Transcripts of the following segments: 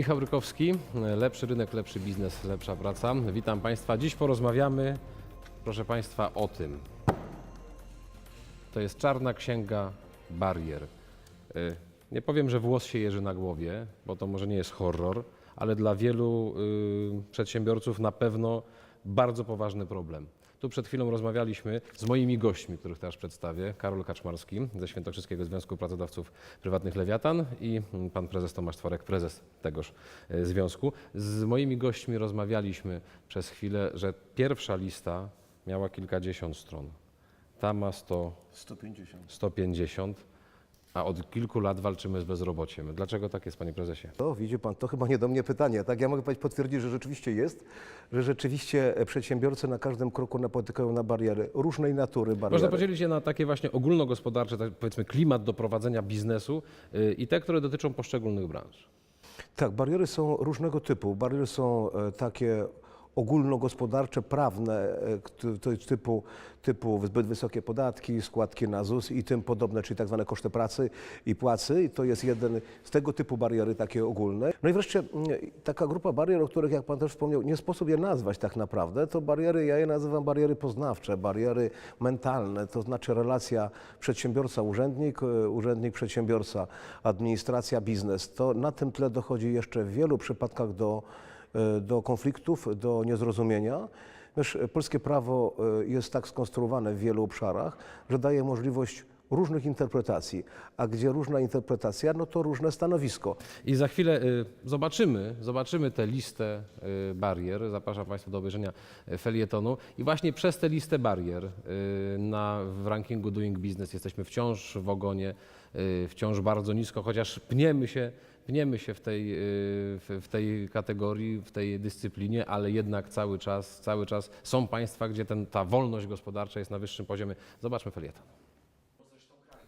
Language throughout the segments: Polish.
Michał Rykowski, lepszy rynek, lepszy biznes, lepsza praca. Witam Państwa. Dziś porozmawiamy, proszę Państwa, o tym. To jest czarna księga barier. Y, Nie powiem, że włos się jeży na głowie, bo to może nie jest horror, ale dla wielu y, przedsiębiorców na pewno bardzo poważny problem. Tu przed chwilą rozmawialiśmy z moimi gośćmi, których teraz przedstawię. Karol Kaczmarski ze Świętokrzyskiego Związku Pracodawców Prywatnych Lewiatan i mm, pan prezes Tomasz Tworek, prezes tegoż e, związku. Z moimi gośćmi rozmawialiśmy przez chwilę, że pierwsza lista miała kilkadziesiąt stron. Ta ma 100, 150. 150, a od kilku lat walczymy z bezrobociem. Dlaczego tak jest, panie prezesie? To widzi pan, to chyba nie do mnie pytanie. Tak, ja mogę powiedzieć, potwierdzić, że rzeczywiście jest, że rzeczywiście e, przedsiębiorcy na każdym kroku napotykają na bariery różnej natury. Bariery. Można podzielić je na takie właśnie ogólnogospodarcze, tak powiedzmy klimat do prowadzenia biznesu y, i te, które dotyczą poszczególnych branż. Tak, bariery są różnego typu. Bariery są e, takie ogólnogospodarcze, prawne, e, typu, typu zbyt wysokie podatki, składki na ZUS i tym podobne, czyli tak zwane koszty pracy i płacy. I to jest jeden z tego typu bariery takie ogólne. No i wreszcie mm, taka grupa barier, o których jak Pan też wspomniał, nie sposób je nazwać tak naprawdę. To bariery, ja je nazywam bariery poznawcze, bariery mentalne, to znaczy relacja przedsiębiorca-urzędnik, e, urzędnik-przedsiębiorca, administracja, biznes. To na tym tle dochodzi jeszcze w wielu przypadkach do, do konfliktów, do niezrozumienia. Wiesz, polskie prawo e, jest tak skonstruowane w wielu obszarach, że daje możliwość różnych interpretacji, a gdzie różna interpretacja, no to różne stanowisko. I za chwilę y, zobaczymy, zobaczymy tę listę barier. Zapraszam Państwa do obejrzenia felietonu. I właśnie przez tę listę barier na, w rankingu Doing Business jesteśmy wciąż w ogonie, wciąż bardzo nisko, chociaż pniemy się, pniemy się w, tej, y, w, tej kategorii, w tej dyscyplinie, ale jednak cały czas, cały czas są państwa, gdzie ten, ta wolność gospodarcza jest na wyższym poziomie. Zobaczmy felieton.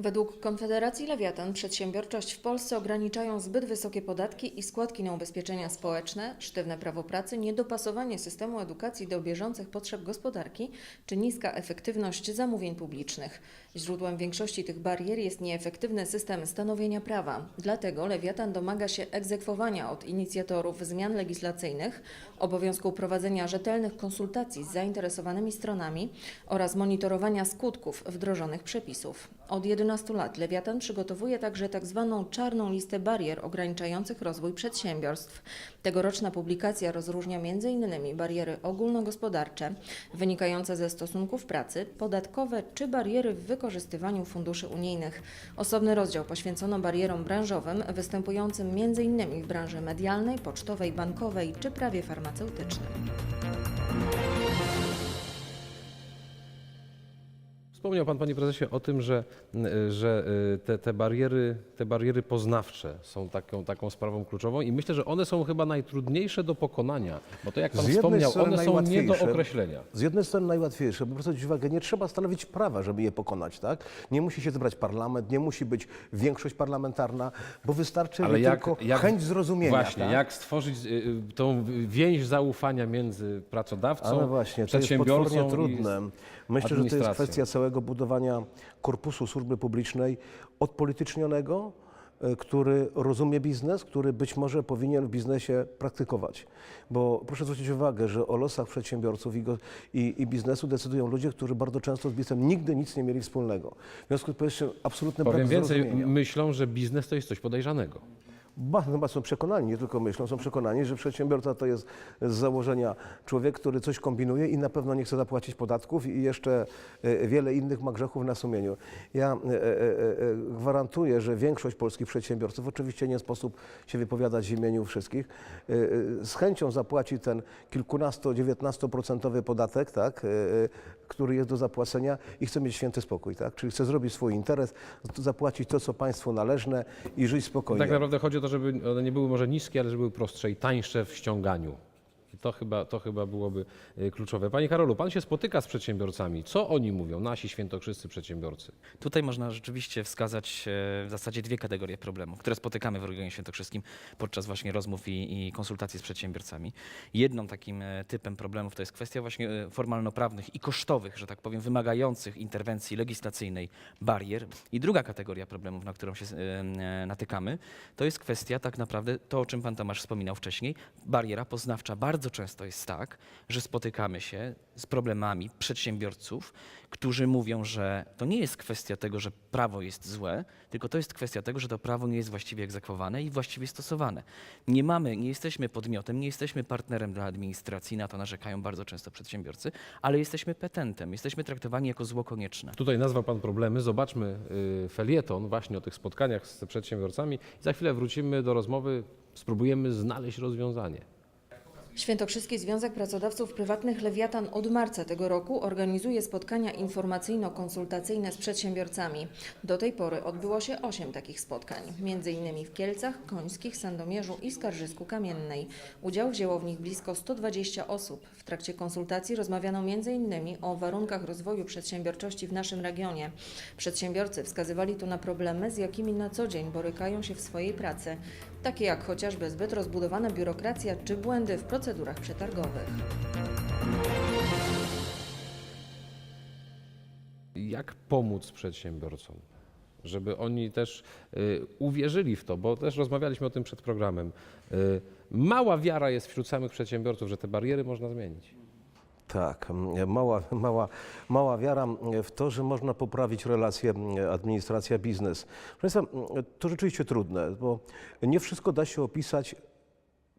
Według Konfederacji Lewiatan przedsiębiorczość w Polsce ograniczają zbyt wysokie podatki i składki na ubezpieczenia społeczne, sztywne prawo pracy, niedopasowanie systemu edukacji do bieżących potrzeb gospodarki czy niska efektywność zamówień publicznych. Źródłem większości tych barier jest nieefektywny system stanowienia prawa. Dlatego Lewiatan domaga się egzekwowania od inicjatorów zmian legislacyjnych, obowiązku prowadzenia rzetelnych konsultacji z zainteresowanymi stronami oraz monitorowania skutków wdrożonych przepisów. Od 11 lat Lewiatan przygotowuje także tzw. czarną listę barier ograniczających rozwój przedsiębiorstw. Tegoroczna publikacja rozróżnia m.in. bariery ogólnogospodarcze wynikające ze stosunków pracy, podatkowe czy bariery w wykorzystywaniu funduszy unijnych. Osobny rozdział poświęcono barierom branżowym występującym m.in. w branży medialnej, pocztowej, bankowej czy prawie farmaceutycznym. Wspomniał Pan, Panie Prezesie, o tym, że, że y, te, te, bariery, te bariery poznawcze są taką, taką sprawą kluczową i myślę, że one są chyba najtrudniejsze do pokonania, bo to jak Pan wspomniał, one są nie do określenia. Z jednej strony najłatwiejsze, bo zwrócić uwagę, nie trzeba stanowić prawa, żeby je pokonać, tak? Nie musi się zebrać parlament, nie musi być większość parlamentarna, bo wystarczy Ale jak, tylko jak, chęć zrozumienia. Właśnie, tak? jak stworzyć y, y, tą więź zaufania między pracodawcą, Ale właśnie, to jest przedsiębiorcą potwornie i trudne. Myślę, że to jest kwestia całego budowania korpusu służby publicznej odpolitycznionego, e, który rozumie biznes, który być może powinien w biznesie praktykować. Bo proszę zwrócić uwagę, że o losach przedsiębiorców i, go, i, i biznesu decydują ludzie, którzy bardzo często z biznesem nigdy nic nie mieli wspólnego. W związku z powyższym absolutny Powiem brak więcej, zrozumienia. myślą, że biznes to jest coś podejrzanego. Ba, chyba są przekonani, nie tylko myślą, są przekonani, że przedsiębiorca to jest z założenia człowiek, który coś kombinuje i na pewno nie chce zapłacić podatków i jeszcze e, wiele innych ma grzechów na sumieniu. Ja e, e, e, gwarantuję, że większość polskich przedsiębiorców, oczywiście nie sposób się wypowiadać w imieniu wszystkich, e, e, z chęcią zapłaci ten kilkunasto, dziewiętnastoprocentowy podatek, tak, e, e, który jest do zapłacenia i chce mieć święty spokój, tak? Czyli chce zrobić swój interes, zapłacić to, co państwu należne i żyć spokojnie. Tak naprawdę chodzi o to, żeby one nie były może niskie, ale żeby były prostsze i tańsze w ściąganiu. To chyba, to chyba byłoby y, kluczowe. Panie Karolu, pan się spotyka z przedsiębiorcami. Co oni mówią, nasi świętokrzyscy przedsiębiorcy? Tutaj można rzeczywiście wskazać e, w zasadzie dwie kategorie problemów, które spotykamy w regionie świętokrzyskim podczas właśnie rozmów i, i konsultacji z przedsiębiorcami. Jedną takim e, typem problemów to jest kwestia właśnie e, formalnoprawnych i kosztowych, że tak powiem, wymagających interwencji legislacyjnej barier. I druga kategoria problemów, na którą się e, natykamy, to jest kwestia tak naprawdę to, o czym pan Tomasz wspominał wcześniej. Bariera poznawcza bardzo często jest tak, że spotykamy się z problemami przedsiębiorców, którzy mówią, że to nie jest kwestia tego, że prawo jest złe, tylko to jest kwestia tego, że to prawo nie jest właściwie egzekwowane i właściwie stosowane. Nie mamy, nie jesteśmy podmiotem, nie jesteśmy partnerem dla administracji, na to narzekają bardzo często przedsiębiorcy, ale jesteśmy petentem, jesteśmy traktowani jako zło konieczne. Tutaj nazwał pan problemy. Zobaczmy y, felieton właśnie o tych spotkaniach z przedsiębiorcami za chwilę wrócimy do rozmowy. Spróbujemy znaleźć rozwiązanie. Świętokrzyski Związek Pracodawców Prywatnych Lewiatan od marca tego roku organizuje spotkania informacyjno-konsultacyjne z przedsiębiorcami. Do tej pory odbyło się 8 takich spotkań, m.in. w Kielcach, Końskich, Sandomierzu i Skarżysku Kamiennej. Udział wzięło w nich blisko 120 osób. W trakcie konsultacji rozmawiano m.in. o warunkach rozwoju przedsiębiorczości w naszym regionie. Przedsiębiorcy wskazywali tu na problemy, z jakimi na co dzień borykają się w swojej pracy, takie jak chociażby zbyt rozbudowana biurokracja czy błędy w procedurach przetargowych. Jak pomóc przedsiębiorcom, żeby oni też y, uwierzyli w to, bo też rozmawialiśmy o tym przed programem. Y, mała wiara jest wśród samych przedsiębiorców, że te bariery można zmienić. Tak, mała, mała, mała wiara w to, że można poprawić relacje administracja-biznes. Proszę Państwa, to rzeczywiście trudne, bo nie wszystko da się opisać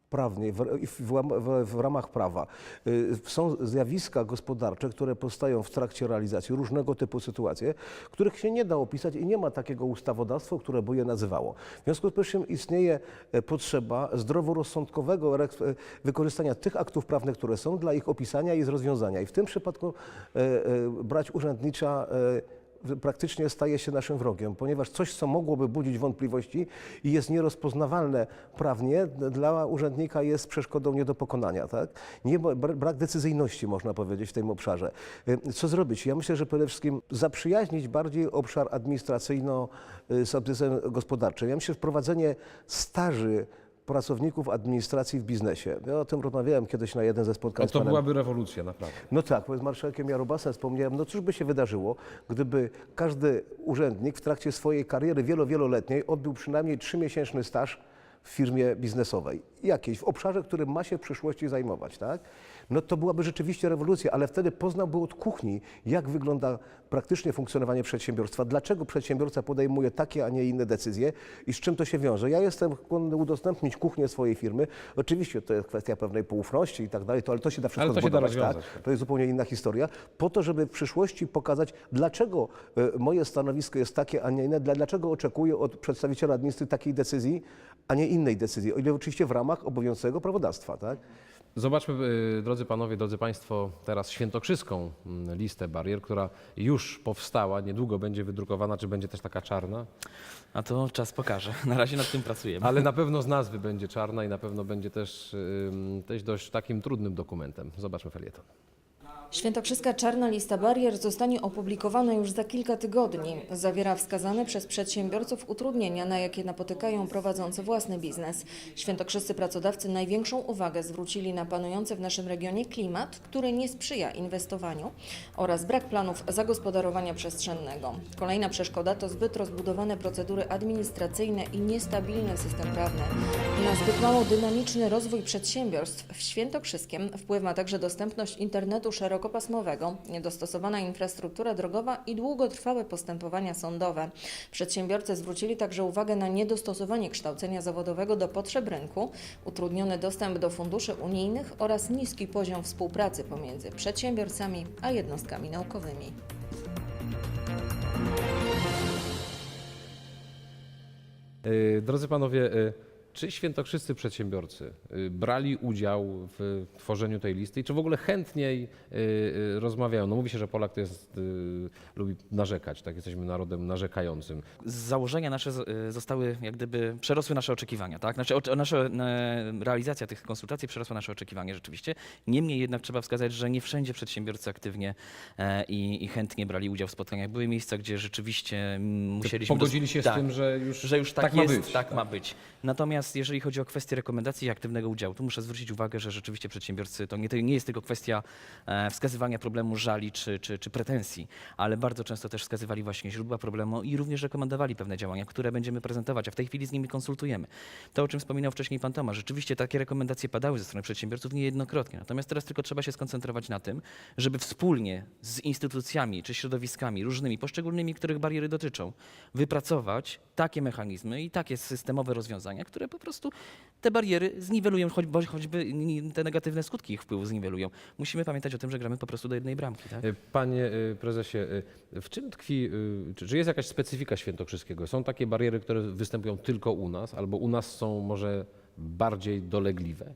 prawnie, w, w, w, ramach prawa. Y, Są zjawiska gospodarcze, które powstają w trakcie realizacji, różnego typu sytuacje, których się nie da opisać i nie ma takiego ustawodawstwa, które by je nazywało. W związku z powyższym istnieje e, potrzeba zdroworozsądkowego e, wykorzystania tych aktów prawnych, które są, dla ich opisania i rozwiązania. I w tym przypadku e, brać urzędnicza praktycznie staje się naszym wrogiem, ponieważ coś, co mogłoby budzić wątpliwości i jest nierozpoznawalne prawnie, dla urzędnika jest przeszkodą nie do pokonania. Tak? Nie, brak decyzyjności, można powiedzieć, w tym obszarze. Y, Co zrobić? Ja myślę, że przede wszystkim zaprzyjaźnić bardziej obszar administracyjno y, z gospodarczym. Ja myślę, że wprowadzenie staży pracowników administracji w biznesie. Ja o tym rozmawiałem kiedyś na jeden ze spotkań No to panem byłaby rewolucja, naprawdę. no tak, bo z marszałkiem Jarobasem wspomniałem, no cóż by się wydarzyło, gdyby każdy urzędnik w trakcie swojej kariery wielo, wieloletniej odbył przynajmniej trzymiesięczny staż w firmie biznesowej, jakiejś, w obszarze, którym ma się w przyszłości zajmować, tak? No to byłaby rzeczywiście rewolucja, ale wtedy poznałby od kuchni, jak wygląda praktycznie funkcjonowanie przedsiębiorstwa, dlaczego przedsiębiorca podejmuje takie, a nie inne decyzje i z czym to się wiąże. Ja jestem skłonny udostępnić kuchnię swojej firmy. Oczywiście to jest kwestia pewnej poufności i tak dalej, to, ale to się da wszystko to się da zbudować, tak? rozwiązać. To jest zupełnie inna historia. Po to, żeby w przyszłości pokazać, dlaczego e, moje stanowisko jest takie, a nie inne, dla- dlaczego oczekuję od przedstawiciela administracji takiej decyzji, a nie innej decyzji. O ile oczywiście w ramach obowiązującego prawodawstwa, tak? Zobaczmy, y, drodzy panowie, drodzy państwo, teraz świętokrzyską mm, listę barier, która już powstała, niedługo będzie wydrukowana, czy będzie też taka czarna, A to czas pokaże. Na razie nad tym pracujemy. ale na pewno z nazwy będzie czarna i na pewno będzie też, też dość takim trudnym dokumentem. Zobaczmy felieton. Świętokrzyska czarna lista barier zostanie opublikowana już za kilka tygodni. Zawiera wskazane przez przedsiębiorców utrudnienia, na jakie napotykają prowadzący własny biznes. Świętokrzyscy pracodawcy największą uwagę zwrócili na panujący w naszym regionie klimat, który nie sprzyja inwestowaniu oraz brak planów zagospodarowania przestrzennego. Kolejna przeszkoda to zbyt rozbudowane procedury administracyjne i niestabilny system prawny. Na zbyt mało dynamiczny rozwój przedsiębiorstw w Świętokrzyskiem wpływ ma także dostępność internetu szerokopasmowego, niedostosowana infrastruktura drogowa i długotrwałe postępowania sądowe. Przedsiębiorcy zwrócili także uwagę na niedostosowanie kształcenia zawodowego do potrzeb rynku, utrudniony dostęp do funduszy unijnych oraz niski poziom współpracy pomiędzy przedsiębiorcami a jednostkami naukowymi. Y, Drodzy panowie, y, czy świętokrzyscy przedsiębiorcy y, brali udział w tworzeniu tej listy i czy w ogóle chętniej y, y, rozmawiają? No mówi się, że Polak to jest, lubi narzekać, tak? Jesteśmy narodem narzekającym. z założenia nasze zostały, jak gdyby przerosły nasze oczekiwania, tak? Znaczy, oczy- nasze, realizacja tych konsultacji przerosła nasze oczekiwania rzeczywiście. Niemniej jednak trzeba wskazać, że nie wszędzie przedsiębiorcy aktywnie e, i, i chętnie brali udział w spotkaniach. Były miejsca, gdzie rzeczywiście mm, musieliśmy... Pogodzili się z tak, tym, że już, że już tak, tak ma jest, być. tak, ma być. Natomiast jeżeli chodzi o kwestię rekomendacji i aktywnego udziału, to muszę zwrócić uwagę, że rzeczywiście przedsiębiorcy to nie, nie jest tylko kwestia e, wskazywania problemu żali czy, czy, czy pretensji, ale bardzo często też wskazywali właśnie źródła problemu i również rekomendowali pewne działania, które będziemy prezentować, a w tej chwili z nimi konsultujemy. To, o czym wspominał wcześniej pan Tomasz, rzeczywiście takie rekomendacje padały ze strony przedsiębiorców niejednokrotnie. Natomiast teraz tylko trzeba się skoncentrować na tym, żeby wspólnie z instytucjami czy środowiskami różnymi, poszczególnymi, których bariery dotyczą, wypracować takie mechanizmy i takie systemowe rozwiązania, które po prostu te bariery zniwelują, choćby te negatywne skutki ich wpływu zniwelują. Musimy pamiętać o tym, że gramy po prostu do jednej bramki. Tak? Y, Panie y, prezesie, y, w czym tkwi, czy jest jakaś specyfika świętokrzyskiego? Są takie bariery, które występują tylko u nas, albo u nas są może bardziej dolegliwe?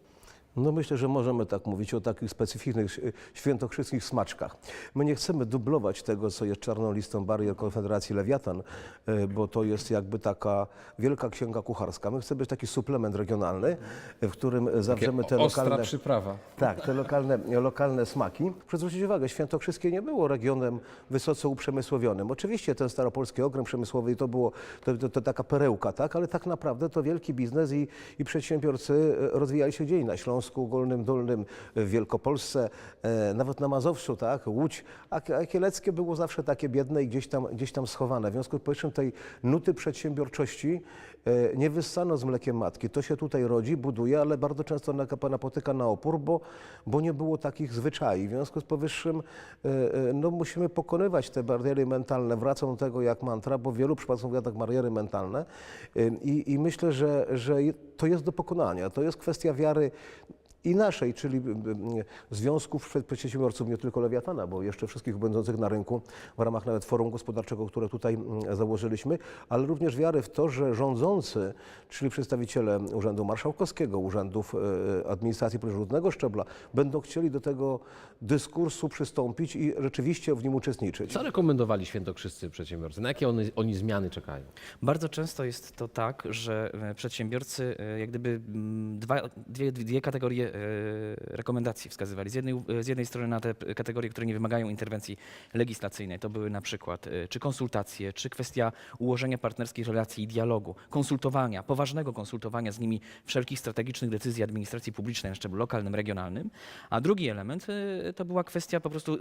No myślę, że możemy tak mówić o takich specyficznych świętokrzyskich smaczkach. My nie chcemy dublować tego, co jest czarną listą barier Konfederacji Lewiatan, e, bo to jest jakby taka wielka księga kucharska. My chcemy być taki suplement regionalny, w którym zawrzemy te ostra lokalne... przyprawa. Tak, te lokalne, lokalne smaki. Proszę zwrócić uwagę, Świętokrzyskie nie było regionem wysoce uprzemysłowionym. Oczywiście ten staropolski okręg przemysłowy to było to, to, to taka perełka, tak? ale tak naprawdę to wielki biznes i, i przedsiębiorcy e, rozwijali się gdzieś na Śląsku, Golnym Dolnym, w Wielkopolsce, e, nawet na Mazowszu, tak? Łódź. A, Kieleckie było zawsze takie biedne i gdzieś tam, gdzieś tam schowane. W związku z powyższym tej nuty przedsiębiorczości e, nie wyssano z mlekiem matki. To się tutaj rodzi, buduje, ale bardzo często napotyka na opór, bo, bo nie było takich zwyczajów. W związku z powyższym e, no, musimy pokonywać te bariery mentalne. Wracam do tego jak mantra, bo w wielu przypadkach mówię tak bariery mentalne i, i myślę, że, że to jest do pokonania. To jest kwestia wiary i naszej, czyli związków przed- przedsiębiorców, nie tylko Lewiatana, bo jeszcze wszystkich będących na rynku w ramach nawet forum gospodarczego, które tutaj założyliśmy, ale również wiary w to, że rządzący, czyli przedstawiciele Urzędu Marszałkowskiego, Urzędów e, Administracji różnego szczebla, będą chcieli do tego dyskursu przystąpić i rzeczywiście w nim uczestniczyć. Co rekomendowali świętokrzyscy przedsiębiorcy? Na jakie oni, oni zmiany czekają? Bardzo często jest to tak, że e, przedsiębiorcy e, jak gdyby dwa, dwie, dwie kategorie e, rekomendacji wskazywali. Z jednej, z jednej strony na te kategorie, które nie wymagają interwencji legislacyjnej. To były na przykład e, czy konsultacje, czy kwestia ułożenia partnerskich relacji i dialogu, konsultowania, poważnego konsultowania z nimi wszelkich strategicznych decyzji administracji publicznej na szczeblu lokalnym, regionalnym. A drugi element e, to była kwestia po prostu e,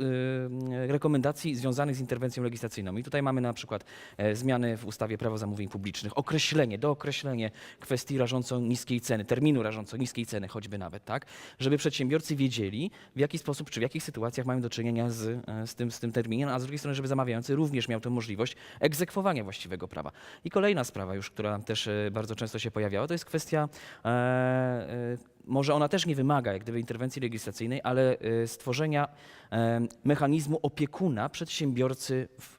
rekomendacji związanych z interwencją legislacyjną. I tutaj mamy na przykład e, zmiany w ustawie Prawo zamówień publicznych, określenie, dookreślenie kwestii rażąco niskiej ceny, terminu rażąco niskiej ceny choćby nawet, tak, żeby przedsiębiorcy wiedzieli w jaki sposób, czy w jakich sytuacjach mają do czynienia z, e, z, tym, z tym terminem, a z drugiej strony, żeby zamawiający również miał tę możliwość egzekwowania właściwego prawa. I kolejna sprawa już, która też e, bardzo często się pojawiała, to jest kwestia e, e, może ona też nie wymaga jak gdyby interwencji legislacyjnej, ale stworzenia mechanizmu opiekuna przedsiębiorcy w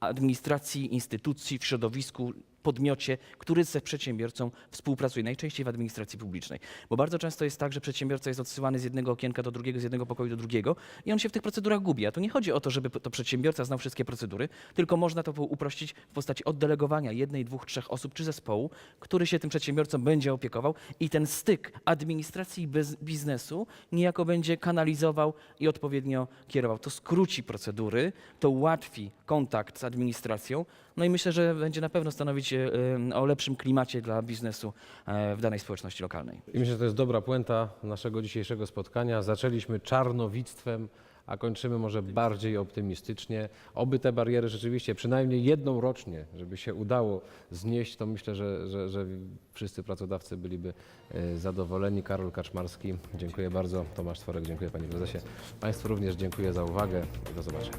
administracji, instytucji, w środowisku, podmiocie, który ze przedsiębiorcą współpracuje, najczęściej w administracji publicznej. Bo bardzo często jest tak, że przedsiębiorca jest odsyłany z jednego okienka do drugiego, z jednego pokoju do drugiego i on się w tych procedurach gubi. A tu nie chodzi o to, żeby to przedsiębiorca znał wszystkie procedury, tylko można to uprościć w postaci oddelegowania jednej, dwóch, trzech osób czy zespołu, który się tym przedsiębiorcą będzie opiekował i ten styk administracji i biznesu niejako będzie kanalizował i odpowiednio kierował. To skróci procedury, to ułatwi kontakt z administracją, no i myślę, że będzie na pewno stanowić e, e, o lepszym klimacie dla biznesu e, w danej społeczności lokalnej. I myślę, że to jest dobra puenta naszego dzisiejszego spotkania. Zaczęliśmy czarnowictwem, a kończymy może bardziej optymistycznie. Oby te bariery rzeczywiście przynajmniej jedną rocznie, żeby się udało znieść, to myślę, że, że, że wszyscy pracodawcy byliby zadowoleni. Karol Kaczmarski, dziękuję bardzo. Tomasz Tworek, dziękuję Panie Prezesie. Państwu również dziękuję za uwagę i do zobaczenia.